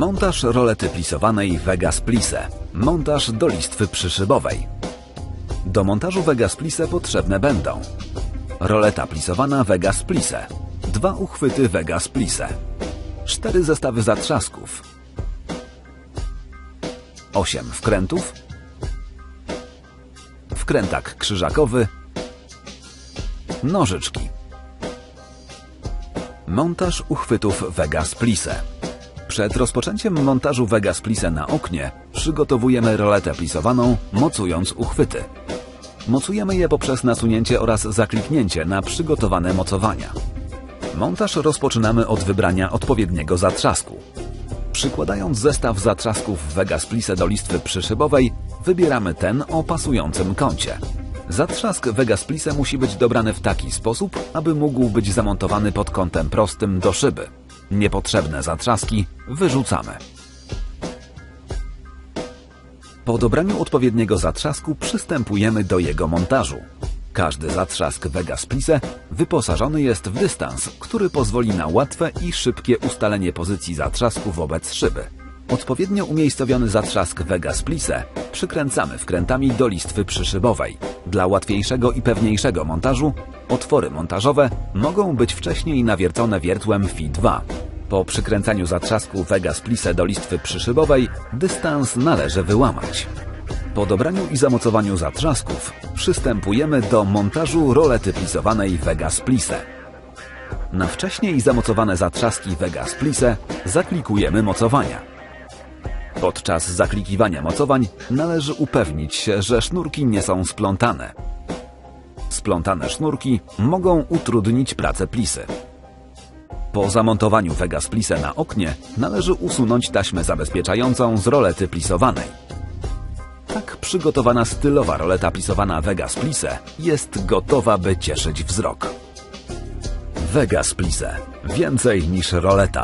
Montaż rolety plisowanej Vegas Plise. Montaż do listwy przyszybowej. Do montażu Vegas Plise potrzebne będą roleta plisowana Vegas Plise, dwa uchwyty Vegas Plise, cztery zestawy zatrzasków, 8 wkrętów, wkrętak krzyżakowy, nożyczki. Montaż uchwytów Vegas Plise. Przed rozpoczęciem montażu Vegas Plise na oknie przygotowujemy roletę plisowaną, mocując uchwyty. Mocujemy je poprzez nasunięcie oraz zakliknięcie na przygotowane mocowania. Montaż rozpoczynamy od wybrania odpowiedniego zatrzasku. Przykładając zestaw zatrzasków Vegas Plise do listwy przyszybowej, wybieramy ten o pasującym kącie. Zatrzask Vegas Plise musi być dobrany w taki sposób, aby mógł być zamontowany pod kątem prostym do szyby. Niepotrzebne zatrzaski wyrzucamy. Po dobraniu odpowiedniego zatrzasku przystępujemy do jego montażu. Każdy zatrzask Vegas Plise wyposażony jest w dystans, który pozwoli na łatwe i szybkie ustalenie pozycji zatrzasku wobec szyby. Odpowiednio umiejscowiony zatrzask Vegas Plise przykręcamy wkrętami do listwy przyszybowej. Dla łatwiejszego i pewniejszego montażu otwory montażowe mogą być wcześniej nawiercone wiertłem FI2. Po przykręcaniu zatrzasku Vegas Plise do listwy przyszybowej dystans należy wyłamać. Po dobraniu i zamocowaniu zatrzasków przystępujemy do montażu rolety plisowanej Vegas Plise. Na wcześniej zamocowane zatrzaski Vegas Plise zaklikujemy mocowania. Podczas zaklikiwania mocowań należy upewnić się, że sznurki nie są splątane. Splątane sznurki mogą utrudnić pracę plisy. Po zamontowaniu Vegas Plise na oknie należy usunąć taśmę zabezpieczającą z rolety plisowanej. Tak przygotowana stylowa roleta plisowana Vegas Plise jest gotowa, by cieszyć wzrok. Vegas Plise. Więcej niż roleta.